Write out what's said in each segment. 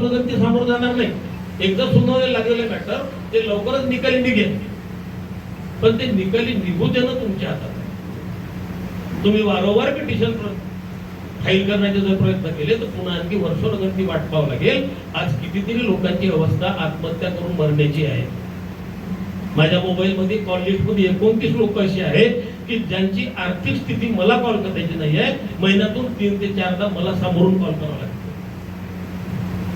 अगोदर ते समोर जाणार नाही. एकदा सुनावले लागलेले मॅटर ते लवकरच निकाली निघेल. पण ते निकाली निघू देणं तुमच्या हातात. आहे तुम्ही वारंवार पिटिशन फाईल करण्याचे जर प्रयत्न केले तर पुन्हा आणखी वर्षोनगंती वाट पाहावं लागेल. आज कितीतरी लोकांची अवस्था आत्महत्या करून मरण्याची आहे. माझ्या मोबाईल मध्ये कॉल लिस्टमध्ये एकोणतीस लोक अशी आहेत की ज्यांची आर्थिक स्थिती मला कॉल करायची नाही आहे महिन्यातून तीन ते चारदा मला समोरून कॉल करावा लागतो.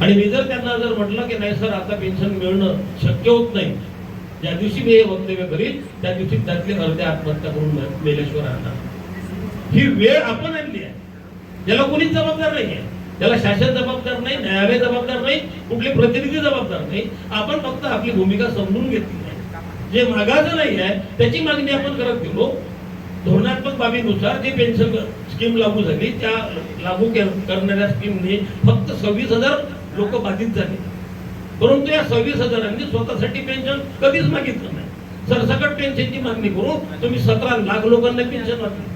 आणि मी जर त्यांना जर म्हटलं की नाही सर आता पेन्शन मिळणं शक्य होत नाही. ज्या दिवशी मी हे वक्तव्य करीन त्या दिवशी त्यातले अर्धे आत्महत्या करून मेलेश्वर आणणार. ही वेळ आपण आणली आहे. याला कोणीच जबाबदार नाही आहे. त्याला शासन जबाबदार नाही न्यायालय जबाबदार नाही कुठले प्रतिनिधी जबाबदार नाही. आपण फक्त आपली भूमिका समजून घेतली आहे. जे मागाचं नाही आहे त्याची मागणी आपण करत गेलो. धोरणात्मक बाबीनुसार जे पेन्शन स्कीम लागू झाली त्या लागू करणाऱ्या स्कीमने फक्त सव्वीस हजार लोक बाधित झाले. परंतु या सव्वीस हजारांनी स्वतःसाठी पेन्शन कधीच मागितलं नाही. सरसकट पेन्शनची मागणी करून तुम्ही सतरा लाख लोकांना पेन्शन वाटली.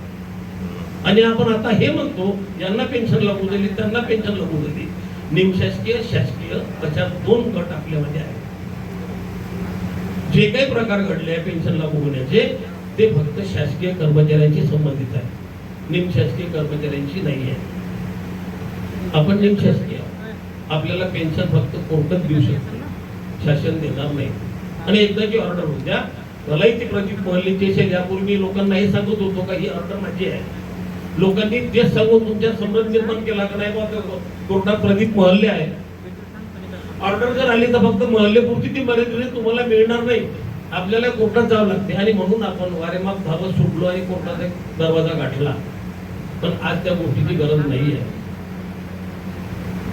आणि आपण आता हे म्हणतो यांना पेन्शन लागू झाली त्यांना पेन्शन लागू दिली. निमशासकीय शासकीय अशा दोन गट आपल्यामध्ये आहेत. जे काही प्रकार घडले आहे पेन्शन लागू होण्याचे ते फक्त शासकीय कर्मचाऱ्यांशी संबंधित आहे निमशासकीय कर्मचाऱ्यांशी नाही आहे आपण निमशासकीय आपल्याला पेन्शन फक्त कोर्टात देऊ शकतो. शासन देणार नाही. आणि एकदाची ऑर्डर होऊ द्या मलाही ती प्रदीप असेल यापूर्वी लोकांना हे सांगत होतो का ही ऑर्डर माझी आहे. लोकांनी तेच सांगून तुमच्या संबंध निर्माण केला का नाही तो कोर्टात प्रदीप मोहल्ले आहे. ऑर्डर जर आली तर फक्त महल्लेपुरती ती मर्यादित तुम्हाला मिळणार नाही. आपल्याला कोर्टात जावं लागते. आणि म्हणून आपण वारेमाप धावत सुटलो आणि कोर्टात एक दरवाजा गाठला. पण आज त्या गोष्टीची गरज नाही आहे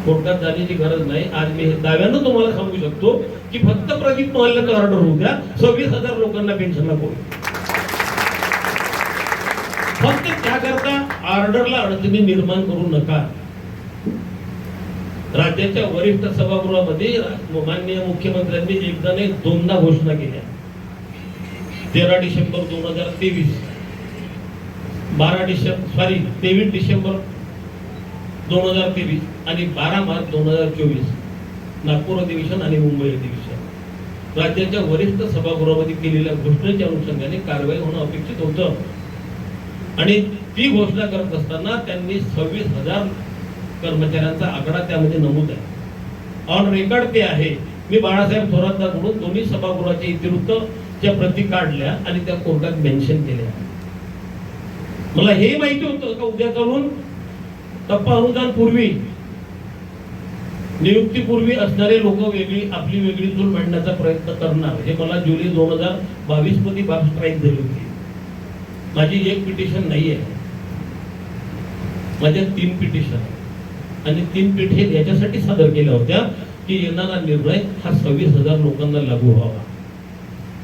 कोर्टात जाण्याची गरज नाही. आज मी हे दाव्यानं तुम्हाला सांगू शकतो की फक्त प्रदीप मोहल्ल्याचं ऑर्डर होऊ द्या सव्वीस हजार लोकांना पेन्शन नको फक्त त्याकरता ऑर्डरला अडचणी निर्माण करू नका. राज्याच्या वरिष्ठ सभागृहामध्ये माननीय मुख्यमंत्र्यांनी एकदा नाही दोनदा घोषणा केल्या. तेरा डिसेंबर दोन हजार तेवीस बारा डिसेंबर सॉरी तेवीस डिसेंबर दोन हजार तेवीस आणि बारा मार्च दोन हजार चोवीस नागपूर अधिवेशन आणि मुंबई अधिवेशन. राज्याच्या वरिष्ठ सभागृहामध्ये केलेल्या घोषणेच्या अनुषंगाने कारवाई होणं अपेक्षित होतं. आणि ती घोषणा करत असताना त्यांनी सव्वीस हजार कर्मचाऱ्यांचा आकडा त्यामध्ये नमूद आहे. ऑन रेकॉर्ड ते आहे. मी बाळासाहेब थोरातकडून दोन्ही सभागृहाच्या इतिवृत्तच्या प्रती काढल्या आणि त्या कोर्टात मेन्शन केल्या. मला हे माहिती होतं का उद्या करून टप्पा अनुदान पूर्वी नियुक्तीपूर्वी असणारे लोक वेगळी आपली वेगळी चूल मांडण्याचा प्रयत्न करणार. हे मला जुलै दोन हजार बावीसमध्ये बाब स्ट्राईक झाली होती. माझी एक पिटिशन नाही आहे माझ्या तीन पिटिशन आणि तीन पिठे याच्यासाठी सादर केल्या होत्या की येणारा निर्णय हा सव्वीस हजार लोकांना लागू व्हावा.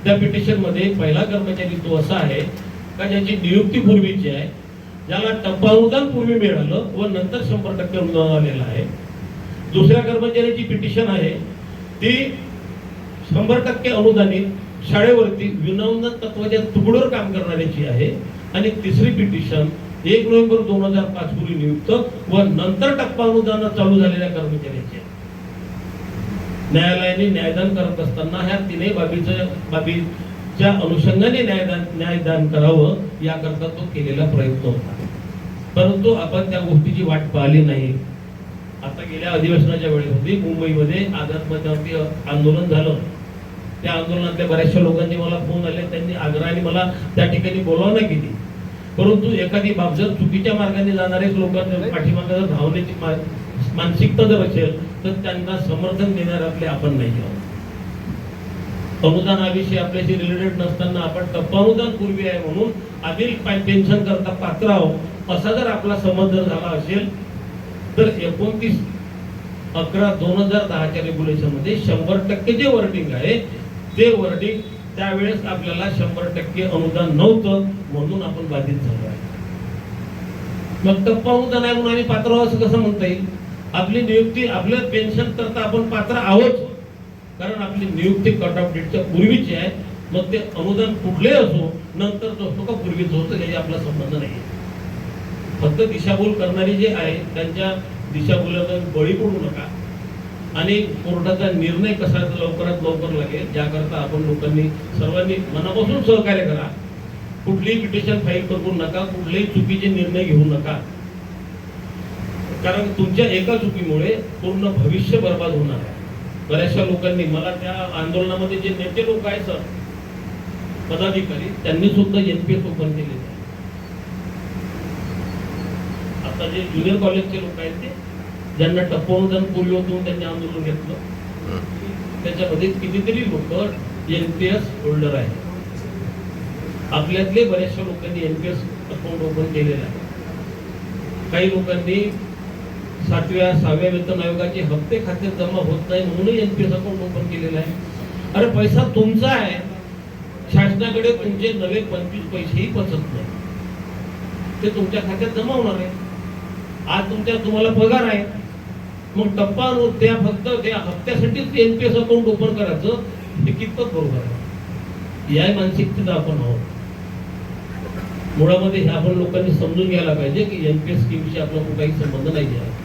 त्या पिटिशनमध्ये पहिला कर्मचारी तो असा आहे का ज्याची नियुक्ती पूर्वीची आहे ज्याला टप्पा अनुदान पूर्वी मिळालं व नंतर शंभर टक्के अनुदान आलेलं आहे. दुसऱ्या कर्मचाऱ्याची पिटिशन आहे ती शंभर टक्के अनुदानित शाळेवरती विनवनं तत्वाच्या तुकडोर काम करणाऱ्याची आहे. आणि तिसरी पिटिशन एक नोव्हेंबर दोन हजार पाच पूर्वी नियुक्त व नंतर टप्पा अनुदान चालू झालेल्या कर्मचाऱ्याची आहे. न्यायालयाने न्यायदान करत असताना ह्या तीनही बाबीच्या च्या अनुषंगाने न्यायदान न्यायदान करावं याकरता तो केलेला प्रयत्न होता. परंतु आपण त्या गोष्टीची वाट पाहिली नाही. आता गेल्या अधिवेशनाच्या वेळेमध्ये मुंबईमध्ये आझादमतावरती आंदोलन झालं. त्या आंदोलनातल्या बऱ्याचशा लोकांनी मला फोन आले त्यांनी आग्रहाने मला त्या ठिकाणी बोलावणं केली. परंतु एखादी बाब जर चुकीच्या मार्गाने जाणारेच लोकांना पाठीमागे जर धावण्याची मा- मानसिकता जर असेल तर त्यांना समर्थन देणार आपले आपण नाही आहोत. अनुदानाविषयी आपल्याशी रिलेटेड नसताना आपण टप्पानुदान पूर्वी आहे म्हणून आम्ही पेन्शन करता पात्र आहोत. असा जर आपला समज जर झाला असेल तर एकोणतीस अकरा दोन हजार दहाच्या रेग्युलेशनमध्ये शंभर टक्के जे वर्डिंग आहे ते वर्डिंग त्यावेळेस आपल्याला शंभर टक्के अनुदान नव्हतं म्हणून आपण बाधित झालो आहे. मग टप्पा अनुदान आहे म्हणून आम्ही पात्र आहोत असं कसं म्हणता येईल? आपली नियुक्ती आपलं पेन्शन करता आपण पात्र आहोत. कारण आपली नियुक्ती कट ऑफ डेटच्या पूर्वीची आहे. मग ते अनुदान कुठले असो नंतर जो असतो का पूर्वीच होतं त्याची आपला संबंध नाही. फक्त दिशाभूल करणारी जे आहे त्यांच्या दिशाभूलाला बळी पडू नका. आणि कोर्टाचा निर्णय कसा लवकरात लवकर लागेल. ज्याकरता आपण लोकांनी सर्वांनी मनापासून सहकार्य करा. कुठलीही पिटिशन फाईल करू नका कुठलेही चुकीचे निर्णय घेऊ नका. कारण तुमच्या एका चुकीमुळे पूर्ण भविष्य बर्बाद होणार आहे. बऱ्याचशा लोकांनी मला त्या आंदोलनामध्ये जे नेते लोक आहेत सर पदाधिकारी त्यांनी सुद्धा एनपीएस ओपन केले आता जे ज्युनियर कॉलेजचे लोक आहेत ते ज्यांना टप्पवून पोलिओतून त्यांनी आंदोलन घेतलं त्याच्यामध्ये कितीतरी लोक एनपीएस होल्डर आहेत. आपल्यातले बऱ्याचशा लोकांनी एनपीएस अकाउंट ओपन केलेलं आहे. काही लोकांनी सातव्या सहाव्या वेतन आयोगाचे हप्ते खात्यात जमा होत नाही म्हणून एनपीएस अकाउंट ओपन केलेलं आहे. अरे पैसा तुमचा आहे. शासनाकडे तुमचे नवे पंचवीस पैसेही पचत नाही. ते तुमच्या खात्यात जमा होणार आहे. आज तुमच्या तुम्हाला पगार आहे. मग टप्पा त्या फक्त त्या हप्त्यासाठीच एनपीएस अकाउंट ओपन करायचं हे कितपत बरोबर आहे? या मानसिकतेत आपण आहोत. मुळामध्ये हे आपण लोकांनी समजून घ्यायला पाहिजे की एन पी एस स्कीमशी आपला कुठलाही संबंध नाही आहे.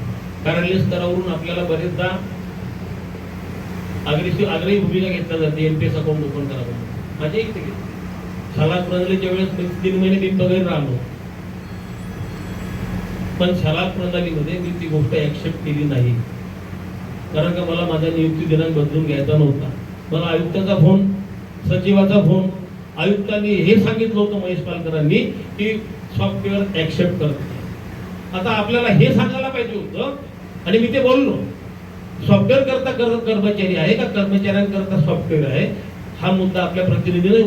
कार्यालय स्तरावरून आपल्याला बरेचदा अग्रेसिव्ह आग्रही भूमिका घेतल्या जाते एनपीएस अकाउंट ओपन करा म्हणून एक तिकीट सलाद प्रणालीच्या वेळेस मी तीन महिने मी बघायला राहिलो. पण सलाद प्रणालीमध्ये मी ती गोष्ट ऍक्सेप्ट केली नाही. कारण का मला माझा नियुक्ती दिनांक बदलून घ्यायचा नव्हता. मला आयुक्ताचा फोन सचिवाचा फोन आयुक्तांनी हे सांगितलं होतं महेश पालकरांनी की सॉफ्टवेअर ऍक्सेप्ट करत आता आपल्याला हे सांगायला पाहिजे होतं आणि मी ते बोललो. सॉफ्टवेअर करता कर्मचारी आहे का? कर्मचाऱ्यांकरता सॉफ्टवेअर आहे. हा मुद्दा आपल्या प्रतिनिधीने